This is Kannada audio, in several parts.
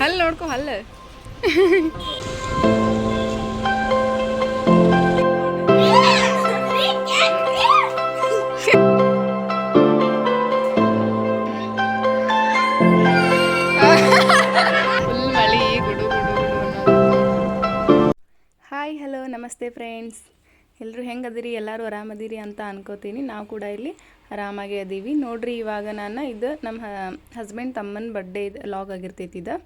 ಹಲ್ಲು ನೋಡ್ಕೊ, ಹಲ್ಲು. ಹಾಯ್, ಹಲೋ, ನಮಸ್ತೆ, ಫ್ರೆಂಡ್ಸ್. ಎಲ್ಲರೂ ಹೆಂಗದಿರಿ? ಎಲ್ಲರೂ ಆರಾಮದಿರಿ ಅಂತ ಅನ್ಕೋತೀನಿ. ನಾವು ಕೂಡ ಇಲ್ಲಿ ಆರಾಮಾಗಿ ಅದೀವಿ. ನೋಡ್ರಿ, ಇವಾಗ ನಾನು ಇದು ನಮ್ಮ ಹಸ್ಬೆಂಡ್ ತಮ್ಮನ ಬರ್ಡೇ ಲಾಗ್ ಆಗಿರ್ತೈತಿ ಇದು.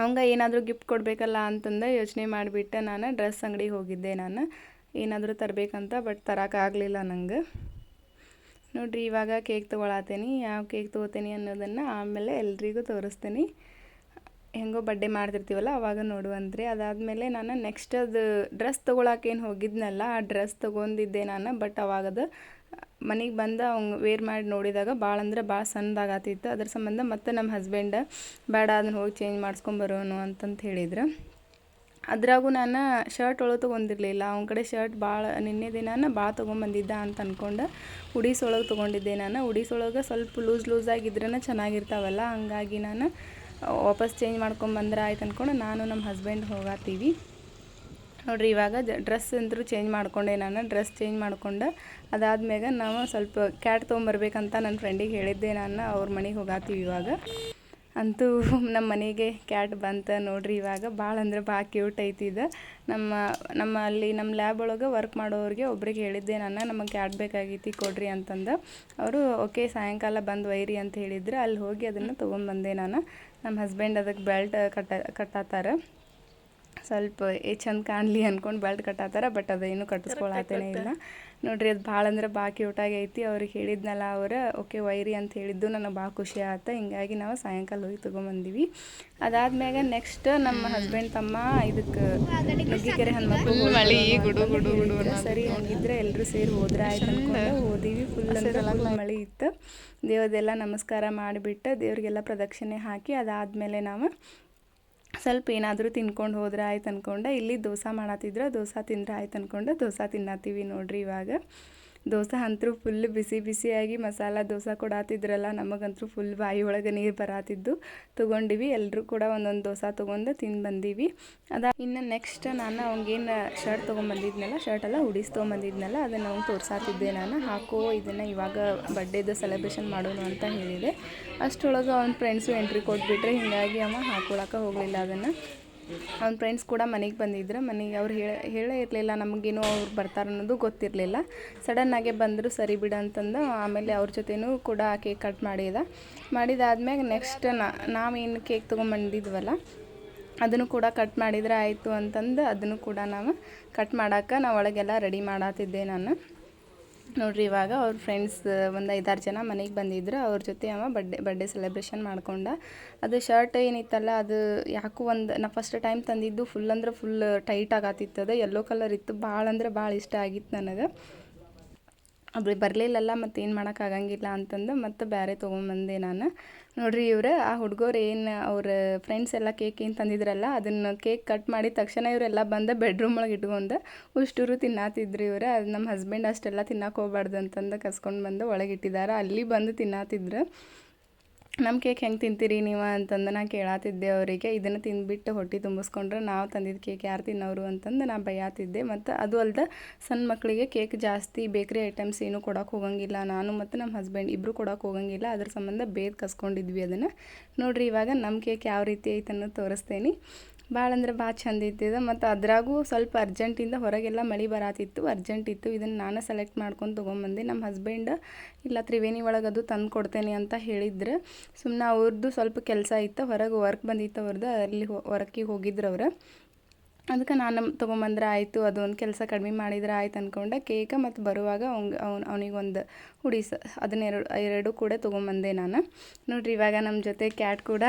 ಅವಂಗ ಏನಾದರೂ ಗಿಫ್ಟ್ ಕೊಡಬೇಕಲ್ಲ ಅಂತಂದು ಯೋಚನೆ ಮಾಡಿಬಿಟ್ಟು ನಾನು ಡ್ರೆಸ್ ಅಂಗಡಿಗೆ ಹೋಗಿದ್ದೆ ನಾನು. ಏನಾದರೂ ತರಬೇಕಂತ ಬಟ್ ತರೋಕ್ಕಾಗಲಿಲ್ಲ ನಂಗೆ. ನೋಡ್ರಿ, ಇವಾಗ ಕೇಕ್ ತೊಗೊಳತ್ತೇನಿ ಯಾವ ಕೇಕ್ ತೊಗೋತೀನಿ ಅನ್ನೋದನ್ನು ಆಮೇಲೆ ಎಲ್ರಿಗೂ ತೋರಿಸ್ತೀನಿ. ಹೆಂಗೋ ಬಡ್ಡೆ ಮಾಡ್ತಿರ್ತೀವಲ್ಲ, ಅವಾಗ ನೋಡುವಂತ್ರಿ. ಅದಾದಮೇಲೆ ನಾನು ನೆಕ್ಸ್ಟ್ ಅದು ಡ್ರೆಸ್ ತೊಗೊಳಕ್ಕೇನು ಹೋಗಿದ್ನಲ್ಲ, ಆ ಡ್ರೆಸ್ ತೊಗೊಂಡಿದ್ದೆ ನಾನು ಬಟ್ ಅವಾಗದು ಮನೆಗೆ ಬಂದು ಅವ್ನು ವೇರ್ ಮಾಡಿ ನೋಡಿದಾಗ ಭಾಳ ಅಂದ್ರೆ ಭಾಳ ಸಣ್ಣದಾಗತ್ತಿತ್ತು ಅದ್ರ ಸಂಬಂಧ ಮತ್ತೆ ನಮ್ಮ ಹಸ್ಬೆಂಡ ಬೇಡ ಅದನ್ನ ಹೋಗಿ ಚೇಂಜ್ ಮಾಡಿಸ್ಕೊಂಬರೋನು ಅಂತಂತ ಹೇಳಿದ್ರು. ಅದ್ರಾಗೂ ನಾನು ಶರ್ಟ್ ಒಳಗೆ ತೊಗೊಂಡಿರಲಿಲ್ಲ. ಅವನ ಕಡೆ ಶರ್ಟ್ ಭಾಳ ನಿನ್ನೆ ದಿನಾನ ಭಾಳ ತೊಗೊಂಬಂದಿದ್ದ ಅಂತ ಅಂದ್ಕೊಂಡು ಉಡೀಸ್ ಒಳಗೆ ತೊಗೊಂಡಿದ್ದೆ ನಾನು. ಉಡೀಸ್ ಸ್ವಲ್ಪ ಲೂಸ್ ಲೂಸ್ ಆಗಿದ್ರೇ ಚೆನ್ನಾಗಿರ್ತಾವಲ್ಲ, ಹಂಗಾಗಿ ನಾನು ವಾಪಸ್ ಚೇಂಜ್ ಮಾಡ್ಕೊಂಬಂದ್ರೆ ಆಯ್ತು ಅಂದ್ಕೊಂಡು ನಾನು ನಮ್ಮ ಹಸ್ಬೆಂಡ್ ಹೋಗತ್ತೀವಿ ನೋಡ್ರಿ, ಇವಾಗ ಡ್ರೆಸ್ ಅಂತೂ ಚೇಂಜ್ ಮಾಡ್ಕೊಂಡೆ ನಾನು. ಡ್ರೆಸ್ ಚೇಂಜ್ ಮಾಡ್ಕೊಂಡು ಅದಾದ್ಮೇಲೆ ನಾವು ಸ್ವಲ್ಪ ಕ್ಯಾಟ್ ತೊಗೊಂಬರ್ಬೇಕಂತ ನನ್ನ ಫ್ರೆಂಡಿಗೆ ಹೇಳಿದ್ದೆ ನಾನು, ಅವ್ರ ಮನೆಗೆ ಹೋಗಾತೀವಿ ಇವಾಗ. ಅಂತೂ ನಮ್ಮ ಮನೆಗೆ ಕ್ಯಾಟ್ ಬಂತ ನೋಡ್ರಿ, ಇವಾಗ ಭಾಳ ಅಂದ್ರೆ ಭಾಳ ಕ್ಯೂಟ್ ಐತಿ ಇದು. ನಮ್ಮ ನಮ್ಮ ಅಲ್ಲಿ ನಮ್ಮ ಲ್ಯಾಬ್ ಒಳಗೆ ವರ್ಕ್ ಮಾಡೋರಿಗೆ ಒಬ್ರಿಗೆ ಹೇಳಿದ್ದೆ ನಾನು, ನಮಗೆ ಕ್ಯಾಟ್ ಬೇಕಾಗೈತಿ ಕೊಡ್ರಿ ಅಂತಂದು. ಅವರು, ಓಕೆ, ಸಾಯಂಕಾಲ ಬಂದು ಒಯ್ರಿ ಅಂತ ಹೇಳಿದ್ರು. ಅಲ್ಲಿ ಹೋಗಿ ಅದನ್ನು ತೊಗೊಂಡ್ಬಂದೆ ನಾನು. ನಮ್ಮ ಹಸ್ಬೆಂಡ್ ಅದಕ್ಕೆ ಬೆಲ್ಟ್ ಕಟ್ಟ, ಕಟ್ಟಾತಾರ. ಸ್ವಲ್ಪ ಏ ಚಂದ ಕಾಣಲಿ ಅಂದ್ಕೊಂಡು ಬೆಲ್ಟ್ ಕಟ್ಟಾತಾರ ಬಟ್ ಅದೇನು ಕಟ್ಟಿಸ್ಕೊಳತ್ತೇನೆ ಇಲ್ಲ. ನೋಡ್ರಿ ಅದು ಭಾಳ ಅಂದ್ರೆ ಭಾಳ ಕ್ಯೂಟಾಗಿ ಐತಿ. ಅವ್ರಿಗೆ ಹೇಳಿದ್ನಲ್ಲ ಅವ್ರು ಓಕೆ ವೈರಿ ಅಂತ ಹೇಳಿದ್ದು ನನಗೆ ಭಾಳ ಖುಷಿ ಆಯ್ತು ಹಿಂಗಾಗಿ ನಾವು ಸಾಯಂಕಾಲ ಹೋಗಿ ತೊಗೊಂಬಂದಿವಿ. ಅದಾದ್ಮ್ಯಾಗ ನೆಕ್ಸ್ಟ್ ನಮ್ಮ ಹಸ್ಬೆಂಡ್ ತಮ್ಮ ಇದಕ್ಕೆ ನುಗ್ಗಿಕೆರೆ ಹನುಮಕ್ಕಳು ಮಳಿ ಗುಡು ಗುಡು ಗುಡು ಸರಿ ಹಂಗಿದ್ರೆ ಎಲ್ಲರೂ ಸೇರಿ ಹೋದ್ರೆ ಆಯ್ತು ಅನ್ಕೊಂಡು ಹೋದಿವಿ. ಫುಲ್ ಅಂದ್ರೆ ಮಳೆ ಇತ್ತು. ದೇವದೆಲ್ಲ ನಮಸ್ಕಾರ ಮಾಡಿಬಿಟ್ಟು ದೇವ್ರಿಗೆಲ್ಲ ಪ್ರದಕ್ಷಿಣೆ ಹಾಕಿ ಅದಾದಮೇಲೆ ನಾವು ಸ್ವಲ್ಪ ಏನಾದರೂ ತಿನ್ಕೊಂಡು ಹೋದ್ರೆ ಆಯ್ತು ಅನ್ಕೊಂಡೆ ಇಲ್ಲಿ ದೋಸೆ ಮಾಡತ್ತಿದ್ರೆ ದೋಸೆ ತಿಂದ್ರೆ ಆಯ್ತು ಅಂದ್ಕೊಂಡು ದೋಸೆ ತಿನ್ನತ್ತೀವಿ ನೋಡ್ರಿ ಇವಾಗ. ದೋಸೆ ಅಂತೂ ಫುಲ್ ಬಿಸಿ ಬಿಸಿಯಾಗಿ ಮಸಾಲ ದೋಸೆ ಕೊಡಾತಿದ್ರಲ್ಲ ನಮಗಂತೂ ಫುಲ್ ಬಾಯಿ ಒಳಗೆ ನೀರು ಬರಾತಿದ್ದು ತೊಗೊಂಡಿವಿ ಎಲ್ಲರೂ ಕೂಡ ಒಂದೊಂದು ದೋಸೆ ತೊಗೊಂಡು ತಿಂದು ಬಂದೀವಿ. ಅದ ಇನ್ನು ನೆಕ್ಸ್ಟ್ ನಾನು ಅವಂಗೇನು ಶರ್ಟ್ ತೊಗೊಂಬಂದಿದ್ನಲ್ಲ ಶರ್ಟ್ ಎಲ್ಲ ಉಡಿಸ್ ತೊಗೊಂಬಂದಿದ್ನಲ್ಲ ಅದನ್ನು ಅವ್ನು ತೋರಿಸಾತಿದ್ದೆ ನಾನು. ಹಾಕೋ, ಇದನ್ನು ಇವಾಗ ಬರ್ಡೇದು ಸೆಲೆಬ್ರೇಷನ್ ಮಾಡೋಣ ಅಂತ ಹೇಳಿದೆ. ಅಷ್ಟರೊಳಗೆ ಅವ್ನ ಫ್ರೆಂಡ್ಸು ಎಂಟ್ರಿ ಕೊಟ್ಬಿಟ್ರೆ ಹೀಗಾಗಿ ಅವ ಹಾಕೊಳಕ್ಕೆ ಹೋಗಲಿಲ್ಲ ಅದನ್ನು. ಅವ್ನ ಫ್ರೆಂಡ್ಸ್ ಕೂಡ ಮನೆಗೆ ಬಂದಿದ್ರು. ಮನೆಗೆ ಅವ್ರು ಹೇಳ, ಹೇಳೇ ಇರಲಿಲ್ಲ ನಮಗೇನು ಅವ್ರು ಬರ್ತಾರೆ ಅನ್ನೋದು ಗೊತ್ತಿರಲಿಲ್ಲ. ಸಡನ್ನಾಗೆ ಬಂದರು, ಸರಿ ಬಿಡು ಅಂತಂದು ಆಮೇಲೆ ಅವ್ರ ಜೊತೆನೂ ಕೂಡ ಕೇಕ್ ಕಟ್ ಮಾಡಿದ. ಮಾಡಿದಾದ್ಮ್ಯಾಗ ನೆಕ್ಸ್ಟ್ ನಾವೇನು ಕೇಕ್ ತೊಗೊಂಬಂದಿದ್ವಲ್ಲ, ಅದನ್ನು ಕೂಡ ಕಟ್ ಮಾಡಿದ್ರೆ ಆಯಿತು ಅಂತಂದು ಅದನ್ನು ಕೂಡ ನಾವು ಕಟ್ ಮಾಡೋಕೆ ನಾವು ಒಳಗೆಲ್ಲ ರೆಡಿ ಮಾಡತ್ತಿದ್ದೆ ನಾನು. ನೋಡ್ರಿ, ಇವಾಗ ಅವ್ರ ಫ್ರೆಂಡ್ಸ್ ಒಂದು ಐದಾರು ಜನ ಮನೆಗೆ ಬಂದಿದ್ರು. ಅವ್ರ ಜೊತೆ ಅವ ಬರ್ಡೇ ಬರ್ಡೇ ಸೆಲೆಬ್ರೇಷನ್ ಮಾಡ್ಕೊಂಡ. ಅದು ಶರ್ಟ್ ಏನಿತ್ತಲ್ಲ, ಅದು ಯಾಕೂ ಒಂದು, ನಾ ಫಸ್ಟ್ ಟೈಮ್ ತಂದಿದ್ದು ಫುಲ್ ಅಂದ್ರೆ ಫುಲ್ ಟೈಟ್ ಆಗತ್ತಿತ್ತು ಅದು. ಯೆಲ್ಲೋ ಕಲರ್ ಇತ್ತು. ಭಾಳ ಅಂದ್ರೆ ಭಾಳ ಇಷ್ಟ ಆಗಿತ್ತು ನನಗೆ. ಅದು ಬರಲಿಲ್ಲಲ್ಲ ಮತ್ತು ಏನು ಮಾಡೋಕ್ಕಾಗಂಗಿಲ್ಲ ಅಂತಂದು ಮತ್ತು ಬೇರೆ ತೊಗೊಂಬಂದೆ ನಾನು. ನೋಡಿರಿ ಇವ್ರು, ಆ ಹುಡುಗರು ಏನು ಅವ್ರ ಫ್ರೆಂಡ್ಸ್ ಎಲ್ಲ ಕೇಕ್ ಏನು ತಂದಿದ್ರಲ್ಲ, ಅದನ್ನು ಕೇಕ್ ಕಟ್ ಮಾಡಿದ ತಕ್ಷಣ ಇವರೆಲ್ಲ ಬಂದು ಬೆಡ್ರೂಮ್ ಒಳಗೆ ಇಟ್ಕೊಂಡು ಉಷ್ಟೂರು ತಿನ್ನಾತಿದ್ರು ಇವ್ರು. ಅದು ನಮ್ಮ ಹಸ್ಬೆಂಡ್ ಅಷ್ಟೆಲ್ಲ ತಿನ್ನಕ್ಕೆ ಹೋಗ್ಬಾರ್ದು ಅಂತಂದು ಕಸ್ಕೊಂಡು ಬಂದು ಒಳಗೆ ಇಟ್ಟಿದ್ದಾರೆ ಅಲ್ಲಿ ಬಂದು ತಿನ್ನಾತಿದ್ರು. ನಮ್ಮ ಕೇಕ್ ಹೆಂಗೆ ತಿಂತೀರಿ ನೀವು ಅಂತಂದು ನಾ ಕೇಳಾತಿದ್ದೆ ಅವರಿಗೆ. ಇದನ್ನು ತಿಂದುಬಿಟ್ಟು ಹೊಟ್ಟೆ ತುಂಬಿಸ್ಕೊಂಡ್ರೆ ನಾವು ತಂದಿದ್ದ ಕೇಕ್ ಯಾರು ತಿನ್ನೋರು ಅಂತಂದು ನಾ ಬೈಯಾತಿದ್ದೆ. ಮತ್ತು ಅದು ಅಲ್ಲದೆ ಸಣ್ಣ ಮಕ್ಕಳಿಗೆ ಕೇಕ್ ಜಾಸ್ತಿ ಬೇಕ್ರಿ ಐಟಮ್ಸ್ ಏನು ಕೊಡೋಕೆ ಹೋಗಂಗಿಲ್ಲ. ನಾನು ಮತ್ತು ನಮ್ಮ ಹಸ್ಬೆಂಡ್ ಇಬ್ಬರು ಕೊಡೋಕೆ ಹೋಗಂಗಿಲ್ಲ. ಅದ್ರ ಸಂಬಂಧ ಬೇದ್ ಕಸ್ಕೊಂಡಿದ್ವಿ ಅದನ್ನು. ನೋಡಿರಿ ಇವಾಗ ನಮ್ಮ ಕೇಕ್ ಯಾವ ರೀತಿ ಐತೆ ಅನ್ನೋದು ತೋರಿಸ್ತೇನೆ. ಭಾಳ ಅಂದ್ರೆ ಭಾಳ ಚಂದ ಇತ್ತಿದೆ ಮತ್ತು ಅದ್ರಾಗೂ ಸ್ವಲ್ಪ ಅರ್ಜೆಂಟಿಂದ ಹೊರಗೆಲ್ಲ ಮಳೆ ಬರಾತಿತ್ತು. ಅರ್ಜೆಂಟ್ ಇತ್ತು. ಇದನ್ನು ನಾನು ಸೆಲೆಕ್ಟ್ ಮಾಡ್ಕೊಂಡು ತೊಗೊಂಬಂದೆ. ನಮ್ಮ ಹಸ್ಬೆಂಡ್ ಇಲ್ಲ ತ್ರಿವೇಣಿ ಒಳಗೆ ಅದು ತಂದು ಕೊಡ್ತೇನೆ ಅಂತ ಹೇಳಿದ್ರು. ಸುಮ್ಮನೆ ಅವ್ರದ್ದು ಸ್ವಲ್ಪ ಕೆಲಸ ಇತ್ತು. ಹೊರಗೆ ವರ್ಕ್ ಬಂದಿತ್ತು ಅವ್ರದ್ದು ಅಲ್ಲಿ ವರ್ಕಿಗೆ ಹೋಗಿದ್ರು ಅವ್ರು. ಅದಕ್ಕೆ ನಾನು ತೊಗೊಂಬಂದ್ರೆ ಆಯಿತು. ಅದೊಂದು ಕೆಲಸ ಕಡಿಮೆ ಮಾಡಿದ್ರೆ ಆಯ್ತು ಅಂದ್ಕೊಂಡೆ ಕೇಕ ಮತ್ತು ಬರುವಾಗ ಅವ್ಗೆ ಅವ್ನು ಅವನಿಗೊಂದು ಹುಡಿ ಅದನ್ನ ಎರಡು ಎರಡು ಕೂಡ ತೊಗೊಂಬಂದೆ ನಾನು. ನೋಡ್ರಿ, ಇವಾಗ ನಮ್ಮ ಜೊತೆ ಕ್ಯಾಟ್ ಕೂಡ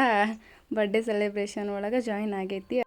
ಬರ್ಡೇ ಸೆಲೆಬ್ರೇಷನ್ ಒಳಗೆ ಜಾಯಿನ್ ಆಗೈತಿ.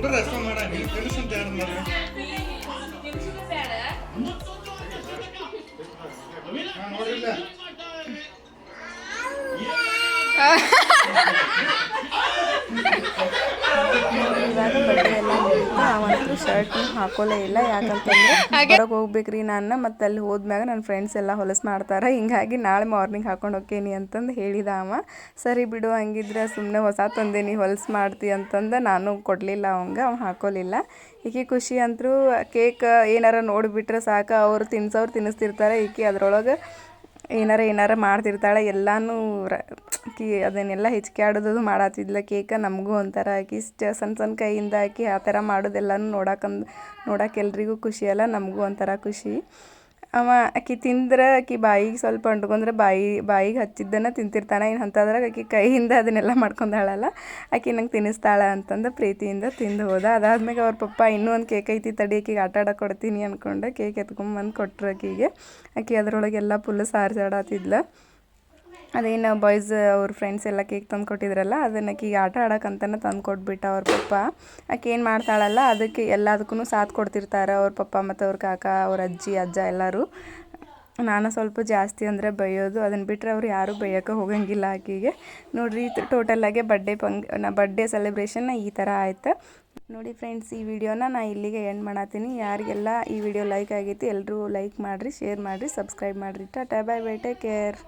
ಕುಂಡ್ರ ಅಷ್ಟ ಮಾಡ ನೀನು ತಿನ್ಸಂತ ಯಾರು ಮಾಡ್ರಿ ಹಾ, ನೋಡ್ರಿಲ್ಲ ಇವಾಗ ಶರ್ಟ್ನು ಹಾಕೋಲೇ ಇಲ್ಲ. ಯಾಕಂತಂದ್ರೆ ಹೊರಗೆ ಹೋಗ್ಬೇಕ್ರಿ ನಾನು ಮತ್ತೆ ಅಲ್ಲಿ ಹೋದ್ಮ್ಯಾಗ ನನ್ನ ಫ್ರೆಂಡ್ಸ್ ಎಲ್ಲ ಹೊಲಸು ಮಾಡ್ತಾರೆ. ಹಿಂಗಾಗಿ ನಾಳೆ ಮಾರ್ನಿಂಗ್ ಹಾಕೊಂಡು ಹೋಗ್ತೀನಿ ಅಂತಂದು ಹೇಳಿದ ಅವ. ಸರಿ ಬಿಡು ಹಂಗಿದ್ರೆ ಸುಮ್ಮನೆ ಹೊಸ ತಂದೇನಿ ಹೊಲಸು ಮಾಡ್ತಿ ಅಂತಂದು ನಾನು ಕೊಡಲಿಲ್ಲ ಅವಂಗೆ ಅವ್ನು ಹಾಕೋಲಿಲ್ಲ. ಈಕೆ ಖುಷಿ ಅಂತರೂ ಕೇಕ್ ಏನಾರ ನೋಡಿಬಿಟ್ರೆ ಸಾಕು ಅವ್ರು ತಿನ್ಸೋರು ತಿನ್ನಿಸ್ತಿರ್ತಾರೆ ಈಕೆ ಅದ್ರೊಳಗೆ ಏನಾರ ಏನಾರ ಮಾಡ್ತಿರ್ತಾಳೆ, ಎಲ್ಲಾನು ಕಿ, ಅದನ್ನೆಲ್ಲ ಹೆಚ್ಚಿಗೆ ಆಡೋದು ಮಾಡತ್ತಿದ್ಲ ಕೇಕ ನಮಗೂ ಒಂಥರ ಆಕಿ ಸಣ್ಣ ಸಣ್ಣ ಕೈಯಿಂದ ಹಾಕಿ ಆ ಥರ ಮಾಡೋದೆಲ್ಲನೂ ನೋಡಕ್ಕಂದು ನೋಡಕ್ಕೆ ಎಲ್ಲರಿಗೂ ಖುಷಿ ಅಲ್ಲ, ನಮಗೂ ಒಂಥರ ಖುಷಿ. ಅವ ಆಕಿ ತಿಂದ್ರೆ ಆಕಿ ಬಾಯಿಗೆ ಸ್ವಲ್ಪ ಅಂಟ್ಕೊಂಡ್ರೆ ಬಾಯಿ, ಬಾಯಿಗೆ ಹಚ್ಚಿದ್ದನ್ನು ತಿಂತಿರ್ತಾನೆ. ಇನ್ನು ಅಂಥದ್ರಾಗ ಆಕಿ ಕೈಯಿಂದ ಅದನ್ನೆಲ್ಲ ಮಾಡ್ಕೊಂಡಾಳಲ್ಲ. ಆಕಿ ನಂಗೆ ತಿನ್ನಿಸ್ತಾಳ ಅಂತಂದು ಪ್ರೀತಿಯಿಂದ ತಿಂದು ಹೋದ. ಅದಾದ್ಮೇಲೆ ಅವ್ರ ಪಪ್ಪ ಇನ್ನೂ ಒಂದು ಕೇಕ್ ಐತಿ ತಡಿ, ಆಕಿಗೆ ಆಟ ಕೊಡ್ತೀನಿ ಅಂದ್ಕೊಂಡು ಕೇಕ್ ಎತ್ಕೊಂಬಂದು ಕೊಟ್ರು ಆಕಿಗೆ. ಆಕಿ ಅದರೊಳಗೆಲ್ಲ ಫುಲ್ ಸಾರ್ಸಾಡತ್ತಿದ್ಲ ಅದೇನು ಬಾಯ್ಸ್ ಅವ್ರ ಫ್ರೆಂಡ್ಸ್ ಎಲ್ಲ ಕೇಕ್ ತಂದು ಕೊಟ್ಟಿದ್ರಲ್ಲ, ಅದನ್ನು ಆಕೆಗೆ ಆಟ ಆಡಕ್ಕಂತನೇ ತಂದು ಕೊಟ್ಬಿಟ್ಟ ಅವ್ರ ಪಪ್ಪ. ಆಕೆ ಏನು ಮಾಡ್ತಾಳಲ್ಲ, ಅದಕ್ಕೆ ಎಲ್ಲದಕ್ಕೂ ಸಾಥ್ ಕೊಡ್ತಿರ್ತಾರೆ ಅವ್ರ ಪಪ್ಪ ಮತ್ತು ಅವ್ರ ಕಾಕ, ಅವ್ರ ಅಜ್ಜಿ, ಅಜ್ಜ ಎಲ್ಲರೂ. ನಾನು ಸ್ವಲ್ಪ ಜಾಸ್ತಿ ಅಂದರೆ ಬೈಯೋದು ಅದನ್ನು ಬಿಟ್ಟರೆ ಅವ್ರು ಯಾರೂ ಬೈಯೋಕ್ಕೆ ಹೋಗಂಗಿಲ್ಲ ಆಕೆಗೆ. ನೋಡಿರಿ ಟೋಟಲಾಗೆ ಬಡ್ಡೆ ಪಂಗ್, ನಾ ಬಡ್ಡೆ ಸೆಲೆಬ್ರೇಷನ್ನ ಈ ಥರ ಆಯ್ತು. ನೋಡಿ ಫ್ರೆಂಡ್ಸ್ ಈ ವಿಡಿಯೋನ ನಾ ಇಲ್ಲಿಗೆ ಎಂಡ್ ಮಾಡತ್ತೀನಿ ಯಾರಿಗೆಲ್ಲ ಈ ವಿಡಿಯೋ ಲೈಕ್ ಆಗೈತಿ ಎಲ್ಲರೂ ಲೈಕ್ ಮಾಡಿರಿ ಶೇರ್ ಮಾಡಿರಿ ಸಬ್ಸ್ಕ್ರೈಬ್ ಮಾಡಿರಿ. ಟಾಟಾ ಬೈ ಬೈ ಟೇಕ್ ಕೇರ್